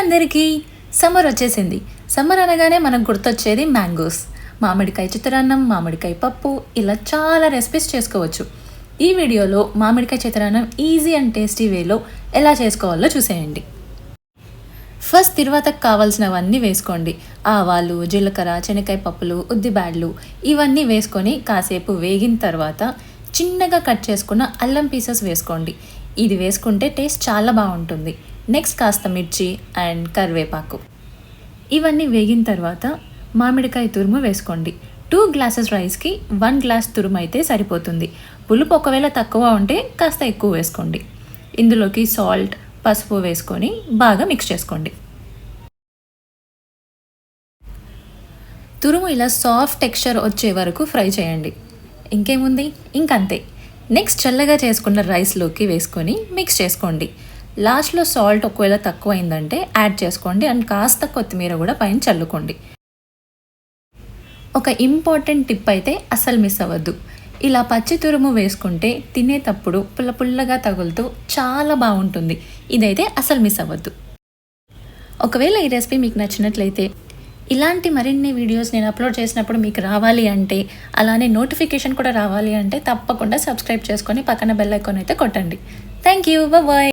అందరికీ సమ్మర్ వచ్చేసింది. సమ్మర్ అనగానే మనకు గుర్తొచ్చేది మ్యాంగోస్. మామిడికాయ చిత్రాన్నం మామిడికాయ పప్పు ఇలా చాలా రెసిపీస్ చేసుకోవచ్చు. ఈ వీడియోలో మామిడికాయ చిత్రాన్నం ఈజీ అండ్ టేస్టీ వేలో ఎలా చేసుకోవాలో చూసేయండి. ఫస్ట్ తిరువాతకు కావాల్సినవన్నీ వేసుకోండి. ఆవాలు జీలకర్ర శనగకాయ పప్పులు ఉద్దిబ్యాడ్లు ఇవన్నీ వేసుకొని కాసేపు వేగిన తర్వాత చిన్నగా కట్ చేసుకున్న అల్లం పీసెస్ వేసుకోండి. ఇది వేసుకుంటే టేస్ట్ చాలా బాగుంటుంది. నెక్స్ట్ కాస్త మిర్చి అండ్ కరివేపాకు. ఇవన్నీ వేగిన తర్వాత మామిడికాయ తురుము వేసుకోండి. టూ గ్లాసెస్ రైస్కి వన్ గ్లాస్ తురుము అయితే సరిపోతుంది. పులుపు ఒకవేళ తక్కువ ఉంటే కాస్త ఎక్కువ వేసుకోండి. ఇందులోకి సాల్ట్ పసుపు వేసుకొని బాగా మిక్స్ చేసుకోండి. తురుము ఇలా సాఫ్ట్ టెక్స్చర్ వచ్చే వరకు ఫ్రై చేయండి. ఇంకేముంది? ఇంకంతే. నెక్స్ట్ చల్లగా చేసుకున్న రైస్లోకి వేసుకొని మిక్స్ చేసుకోండి. లాస్ట్లో సాల్ట్ ఒకవేళ తక్కువ అయిందంటే యాడ్ చేసుకోండి అండ్ కాస్త కొత్తిమీర కూడా పైన చల్లుకోండి. ఒక ఇంపార్టెంట్ టిప్ అయితే అసలు మిస్ అవ్వద్దు. ఇలా పచ్చి తురుము వేసుకుంటే తినేటప్పుడు పుల్ల పుల్లగా తగులుతూ చాలా బాగుంటుంది. ఇదైతే అసలు మిస్ అవ్వద్దు. ఒకవేళ ఈ రెసిపీ మీకు నచ్చినట్లయితే ఇలాంటి మరిన్ని వీడియోస్ నేను అప్లోడ్ చేసినప్పుడు మీకు రావాలి అంటే అలానే నోటిఫికేషన్ కూడా రావాలి అంటే తప్పకుండా సబ్స్క్రైబ్ చేసుకొని పక్కన బెల్ ఐకాన్ అయితే కొట్టండి. Thank you. బాయ్